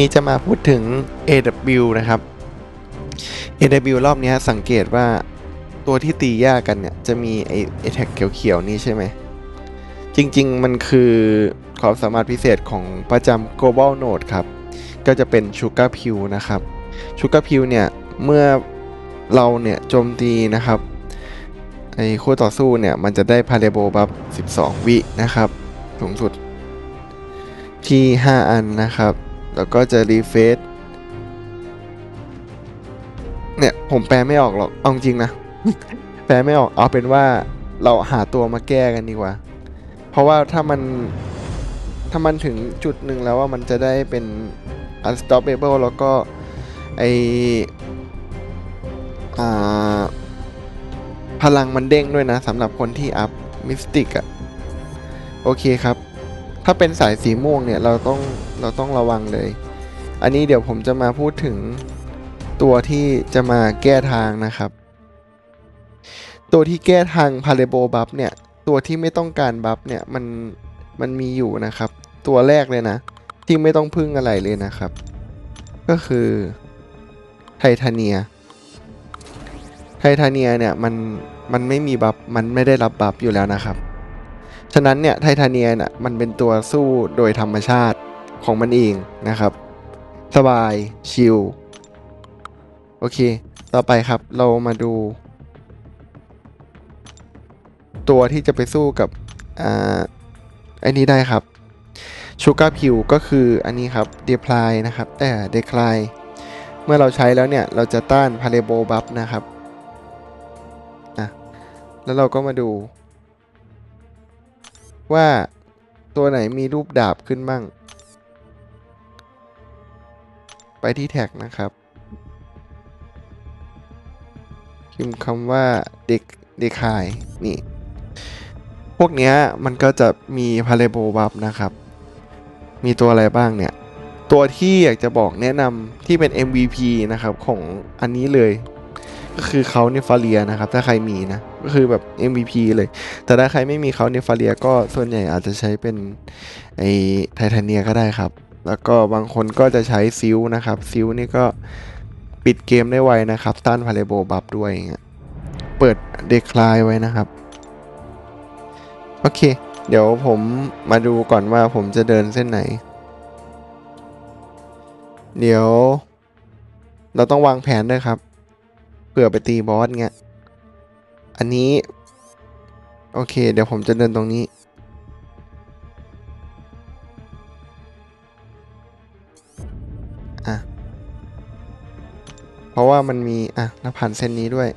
นี้จะมาพูดถึง AW นะครับ AW รอบนี้สังเกตว่าตัวที่ตียากกันเนี่ย จะมีไอ้ไอแท็กเขียวๆนี้ใช่ไหม จริงๆ มันคือความสามารถพิเศษของประจำ global node ครับ ก็จะเป็น sugar pill นะครับ sugar pill เนี่ย เมื่อเราเนี่ยโจมตีนะครับไอ้คู่ต่อสู้เนี่ย มันจะได้ parable buff 12 วินะครับ สูงสุดที่ 5 อันนะครับ แล้วก็จะรีเฟซเนี่ยผมแปลไม่ออกหรอกเอาจริงนะ แปลไม่ออกเอาเป็นว่าเราหาตัวมาแก้กันดีกว่า เพราะว่าถ้ามันถ้ามันถึงจุดหนึ่งแล้วว่ามันจะได้เป็น unstoppable แล้วก็ไออพลังมันเด้งด้วยนะสำหรับคนที่อัพมิสติกอะโอเคครับ ถ้าเป็นสายสีม่วงเนี่ยเราต้องเราต้องระวังเลย อันนี้เดี๋ยวผมจะมาพูดถึงตัวที่จะมาแก้ทางนะครับ ตัวที่แก้ทางพาเลโบบัฟเนี่ยตัวที่ไม่ต้องการบัฟเนี่ยมันมันมีอยู่นะครับ ตัวแรกเลยนะ ที่ไม่ต้องพึ่งอะไรเลยนะครับ ก็คือไททาเนียไททาเนียเนี่ยมันมันไม่มีบัฟมันไม่ได้รับบัฟอยู่แล้วนะครับ ฉะนั้นเนี่ยไททาเนียเนี่ยมันเป็นตัวสู้โดยธรรมชาติของมันเองนะครับ สบาย ชิล โอเค ต่อไปครับเรามาดู ตัวที่จะไปสู้กับอ่าไอ้นี้ได้ครับชูการ์พิวก็คืออันนี้ครับเดพลายนะครับ แต่เดคลายเมื่อเราใช้แล้วเนี่ย เราจะต้านพาเลโบบัฟนะครับอะแล้วเราก็มาดู ว่าตัวไหนมีรูปดาบขึ้นบ้างไปที่แท็กนะครับพิมพ์คำว่าเด็กเด็กคายนี่ พวกเนี้ยมันก็จะมีพาเลโบบัฟนะครับ มีตัวอะไรบ้างเนี่ย ตัวที่อยากจะบอกแนะนำที่เป็น MVP นะครับของอันนี้เลย ก็คือเขาเนฟาเรียนะครับ ถ้าใครมีนะ ก็คือแบบ MVP เลย แต่ถ้าใครไม่มีเขาเนฟาเรียก็ส่วนใหญ่อาจจะใช้เป็นไอไททาเนียก็ได้ครับ แล้วก็บางคนก็จะใช้ซิลนะครับ ซิลนี่ก็ปิดเกมได้ไวนะครับ ต้านพาเลโบบัฟด้วยอย่างเงี้ยเปิดเดคลายไว้นะครับ โอเค เดี๋ยวผมมาดูก่อนว่าผมจะเดินเส้นไหน เดี๋ยว เราต้องวางแผนด้วยครับเผื่อไปตีบอสเงี้ย อันนี้ โอเค เดี๋ยวผมจะเดินตรงนี้ อะ เพราะว่ามันมี อะแล้วผ่านเส้นนี้ด้วย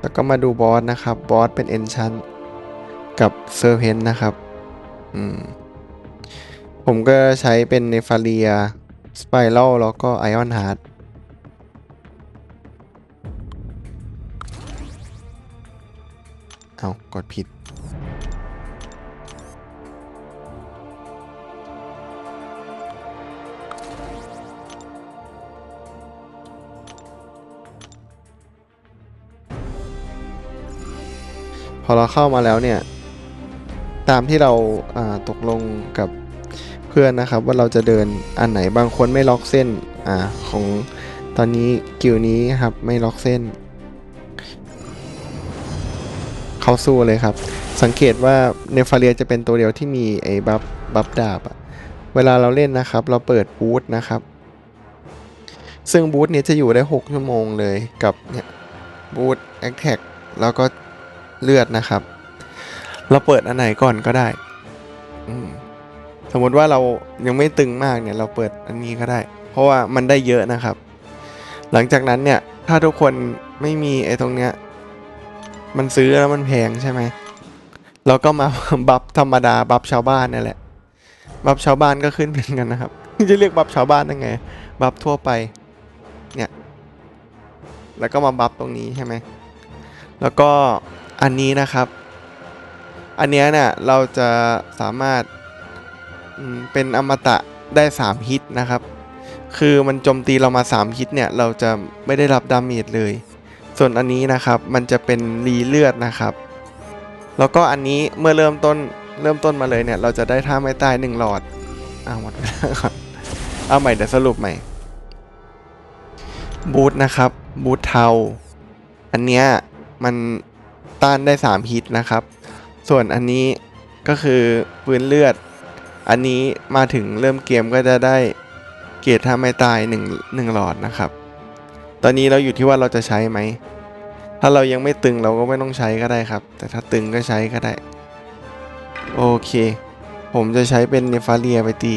แล้วก็มาดูบอสนะครับ บอสเป็นเอนชันกับเซอร์เพนนะครับ อืม ผมก็ใช้เป็นเนฟาเรียสไปรัลแล้วก็ไอออนฮาร์ด เอากดผิด พอเราเข้ามาแล้วเนี่ย ตามที่เราาตกลงกับเพื่อนนะครับ ว่าเราจะเดินอันไหนบางคนไม่ล็อกเส้นอของตอนนี้กิวนี้ครับไม่ล็อกเส้น เข้าสู้เลยครับ สังเกตว่าเนฟาเรียจะเป็นตัวเดียวที่มีไอ้บัฟบัฟดาบอะเวลาเราเล่นนะครับ เราเปิดบูธนะครับ ซึ่งบูธเนี้จะอยู่ได้ 6 ชั่วโมงเลยกับเนี่ยบูธแอคแท็กแล้วก็เลือดนะครับ เราเปิดอันไหนก่อนก็ได้ สมมติว่าเรายังไม่ตึงมากเนี่ย เราเปิดอันนี้ก็ได้ เพราะว่ามันได้เยอะนะครับ หลังจากนั้นเนี่ย ถ้าทุกคนไม่มีไอ้ตรงเนี้ย มันซื้อแล้วมันแพงใช่ไหมเราก็มาบัฟธรรมดาบัฟชาวบ้านนี่แหละ บัฟชาวบ้านก็ขึ้นเป็นกันนะครับ จะเรียกบัฟชาวบ้านได้ไง บัฟทั่วไป เนี่ย แล้วก็มาบัฟตรงนี้ใช่ไหม แล้วก็อันนี้นะครับ อันเนี้ยเนี่ยเราจะสามารถเป็นอมตะได้ 3 ฮิตนะครับ คือมันโจมตีเรามา 3 ฮิตเนี่ย เราจะไม่ได้รับดาเมจเลย ส่วนอันนี้นะครับมันจะเป็นรีเลือดนะครับ แล้วก็อันนี้เมื่อเริ่มต้นเริ่มต้นมาเลยเนี่ย เราจะได้ท่าไม่ตายหนึ่งหลอดอ้าวหมดเลาก่อนเอาใหม่เดี๋ยวสรุปใหม่บูทนะครับบูทเทา อันเนี้ยมันต้านได้ 3 ฮิตนะครับ ส่วนอันนี้ก็คือปืนเลือด อันนี้มาถึงเริ่มเกมก็จะได้เกียรติถ้าไม่ตาย1 1หลอดนะครับ อนนี้เราอยู่ที่ว่าเราจะใช้ไหม ถ้าเรายังไม่ตึงเราก็ไม่ต้องใช้ก็ได้ครับ แต่ถ้าตึงก็ใช้ก็ได้ โอเค ผมจะใช้เป็นเนฟาเรียไปตี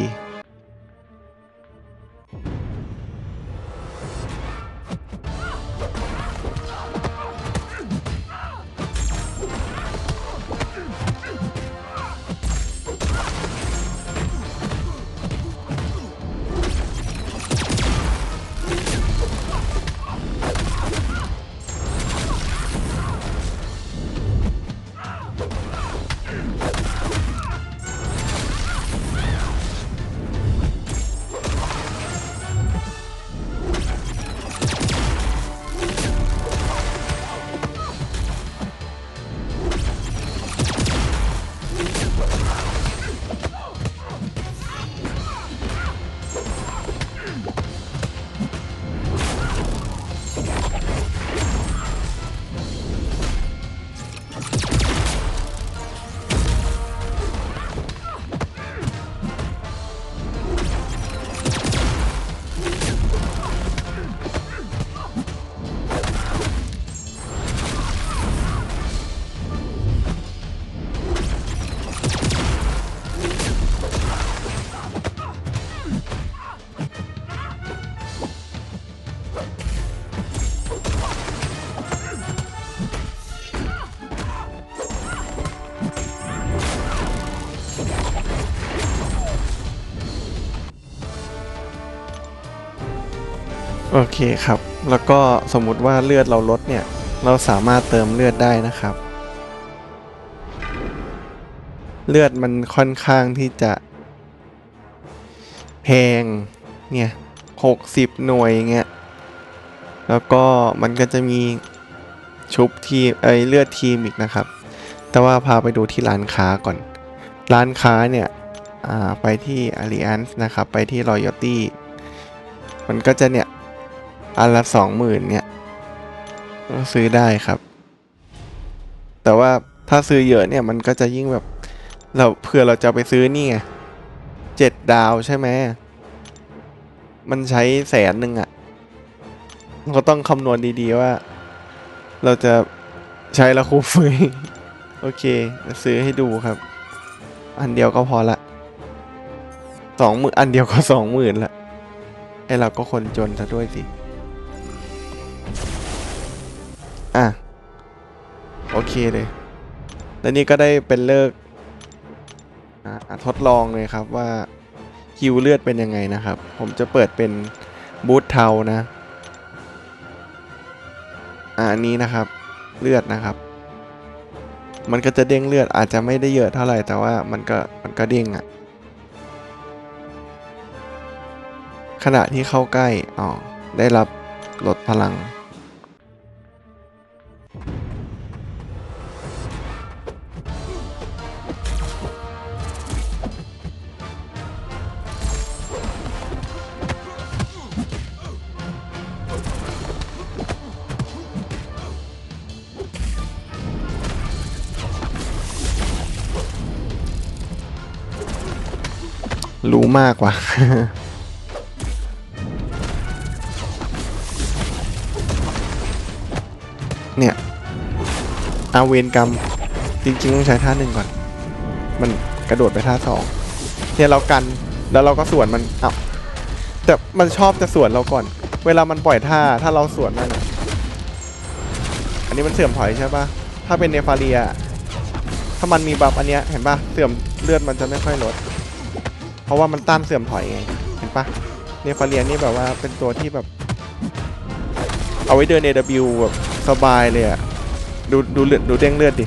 โอเคครับ แล้วก็สมมุติว่าเลือดเราลดเนี่ย เราสามารถเติมเลือดได้นะครับ เลือดมันค่อนข้างที่จะ แพง เนี่ยหกสิบหน่วยเงี้ย แล้วก็มันก็จะมีชุบทีมเอ้ยเลือดทีมอีกนะครับ แต่ว่าพาไปดูที่ร้านค้าก่อน ร้านค้าเนี่ยไปที่ Alliance นะครับ ไปที่ Loyalty มันก็จะเนี่ย อันละสองหมื่นเนี่ยก็ซื้อได้ครับ แต่ว่าถ้าซื้อเยอะเนี่ยมันก็จะยิ่งแบบเราเผื่อเราจะไปซื้อนี่ไงเจ็ดดาวใช่ไหมมันใช้แสนหนึ่งอะ่ะเราก็ต้องคำนวณดีๆว่า เราจะใช้ละคุ้มไหมโอเคจะซื้อให้ดูครับ อันเดียวก็พอละสองหมื่นอันเดียวก็สองหมื่นละไอเราก็คนจนซะด้วยสิ เคเลย แล้วนี่ก็ได้เป็นเลิกทดลองเลยครับว่าฮิวเลือดเป็นยังไงนะครับ ผมจะเปิดเป็นบูทเทานะอันนี้นะครับเลือดนะครับ มันก็จะเด้งเลือดอาจจะไม่ได้เยอะเท่าไหร่แต่ว่ามันก็มันก็เด้งอะ่ะขณะที่เข้าใกล้อ๋อได้รับลดพลัง มากกว่าเนี่ยอาเวนกรรม จริงๆต้องใช้ท่าหนึ่งก่อน มันกระโดดไปท่าสองเนี่ยเรากันแล้วเราก็สวนมันอ้าวแต่มันชอบจะสวนเราก่อน เวลามันปล่อยท่าถ้าเราสวนมันอะอันนี้มันเสื่อมถอยใช่ปะถ้าเป็นเนฟาเรีย ถ้ามันมีบัฟอันเนี้ยเห็นปะเสื่อมเลือดมันจะไม่ค่อยลด เพราะว่ามันต้านเสื่อมถอยไง เห็นปะเนฟาเรียนนี่แบบว่าเป็นตัวที่แบบ เอาไว้เดิน AW แบบสบายเลยอะดูดูเลือดดูเด้งเลือดดิ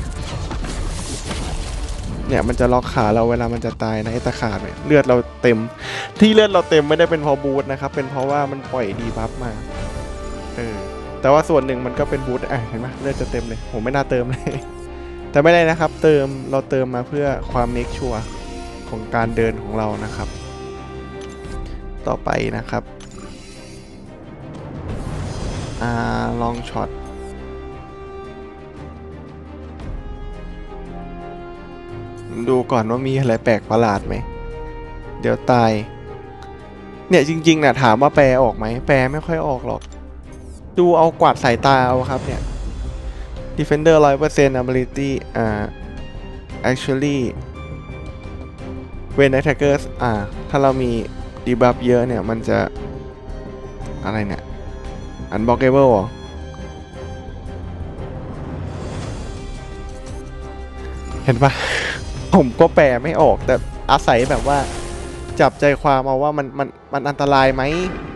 เนี่ยมันจะล็อกขาเราเวลามันจะตายนะไอตะขาบเนี่ยเลือดเราเต็ม ที่เลือดเราเต็มไม่ได้เป็นเพราะบูทนะครับ เป็นเพราะว่ามันปล่อยดีบัฟมา เออ แต่ว่าส่วนหนึ่งมันก็เป็นบูทอะเห็นไหมเลือดจะเต็มเลย ผมไม่น่าเติมเลย แต่ไม่ได้นะครับ เติมเราเติมมาเพื่อความเมคชัวร์ ของการเดินของเรานะครับ ต่อไปนะครับอ่าลองช็อตดูก่อนว่ามีอะไรแปลกประหลาดไหม เดี๋ยวตาย เนี่ยจริงๆนะถามว่าแปลออกไหม แปลไม่ค่อยออกหรอก ดูเอากวาดสายตาเอาครับเนี่ย Defender 100% ability อ่า actually when attackers อ่า ถ้าเรามี debuff เยอะเนี่ย มันจะ อะไรเนี่ย unblockable เหรอเห็นปะผมก็แปลไม่ออก แต่อาศัยแบบว่า จับใจความเอาว่ามันมันมันอันตรายไหม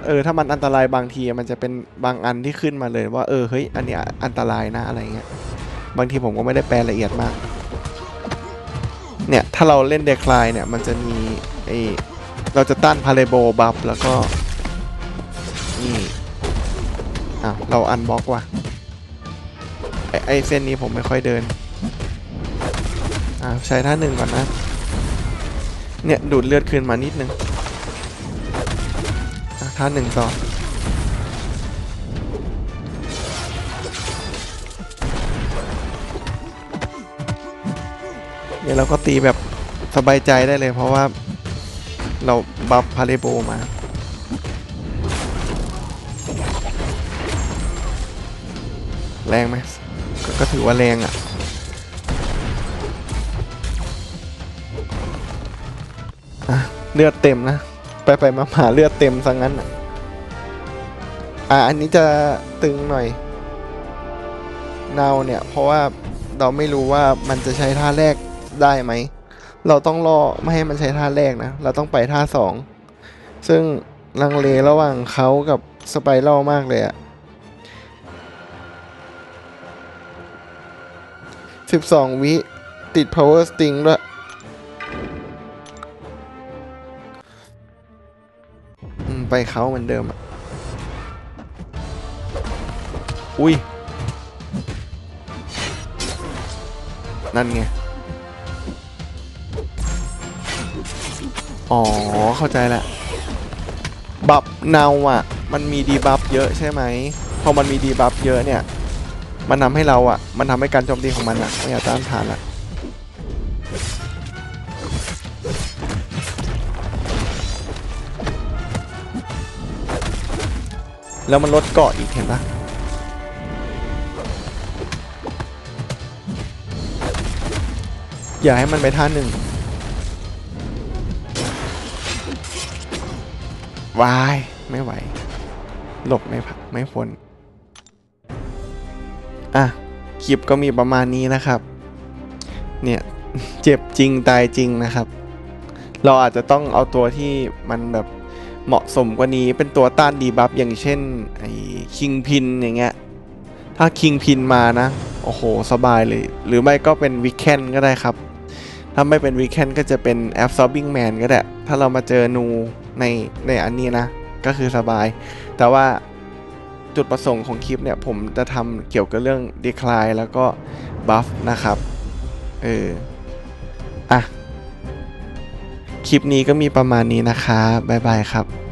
เออ ถ้ามันอันตรายบางทีมันจะเป็นบางอันที่ขึ้นมาเลยว่า เออ เฮ้ย อันนี้อันตรายนะอะไรเงี้ย บางทีผมก็ไม่ได้แปลละเอียดมาก เนี่ย ถ้าเราเล่นเดคลายเนี่ย มันจะมีไอเราจะต้านพาเลโบบัฟแล้วก็ นี่อ้าวเราอันบล็อกว่ะไอไอเส้นนี้ผมไม่ค่อยเดิน อ่าใช้ท่าหนึ่งก่อนนะ เนี่ย ดูดเลือดคืนมานิดนึงอะท่าหนึ่งต่อ เนี่ยเราก็ตีแบบสบายใจได้เลย เพราะว่าเราบัฟพาเลโบมาแรงไหมกก็ถือว่าแรงอะ่ะ เลือดเต็มนะ ไปไปมามาเลือดเต็มซะงั้นอะ อะ อันนี้จะตึงหน่อยเนาเนี่ย เพราะว่าเราไม่รู้ว่ามันจะใช้ท่าแรก ได้ไหม เราต้องรอไม่ให้มันใช้ท่าแรกนะ เราต้องไปท่าสอง ซึ่งลังเลระหว่างเขากับสไปรัลมากเลยอะสิบสองวิติด power sting ด้วยอืมไปเขาเหมือนเดิมอะอุ้ย นั่นไง อ๋อ เข้าใจแล้วบัฟเนาอะ มันมีดีบัฟเยอะใช่ไหมพอมันมีดีบัฟเยอะเนี่ย มันทำให้เราอะ มันทำให้การโจมตีของมันอะไม่อาต้านทานละแล้วมันลดเกาะอีกเห็นปะอย่าให้มันไปท่าหนึ่ง วายไม่ไหว หลบไม่พักไม่พ้นอะคลิปก็มีประมาณนี้นะครับ เนี่ยเจ็บจริงตายจริงนะครับ เราอาจจะต้องเอาตัวที่มันแบบเหมาะสมกว่านี้เป็นตัวต้านดีบัฟอย่างเช่นไอ้คิงพินอย่างเงี้ยถ้าคิงพินมานะ โอ้โห สบายเลย หรือไม่ก็เป็นวิกเคนก็ได้ครับ ถ้าไม่เป็นวีแคนก็จะเป็น absorbing man ก็ได้ ถ้าเรามาเจอนูในในอันนี้นะ ก็คือสบาย แต่ว่าจุดประสงค์ของคลิปเนี่ย ผมจะทำเกี่ยวกับเรื่อง decline แล้วก็ buff นะครับ เออ อะ คลิปนี้ก็มีประมาณนี้นะคะบ๊ายบายครับ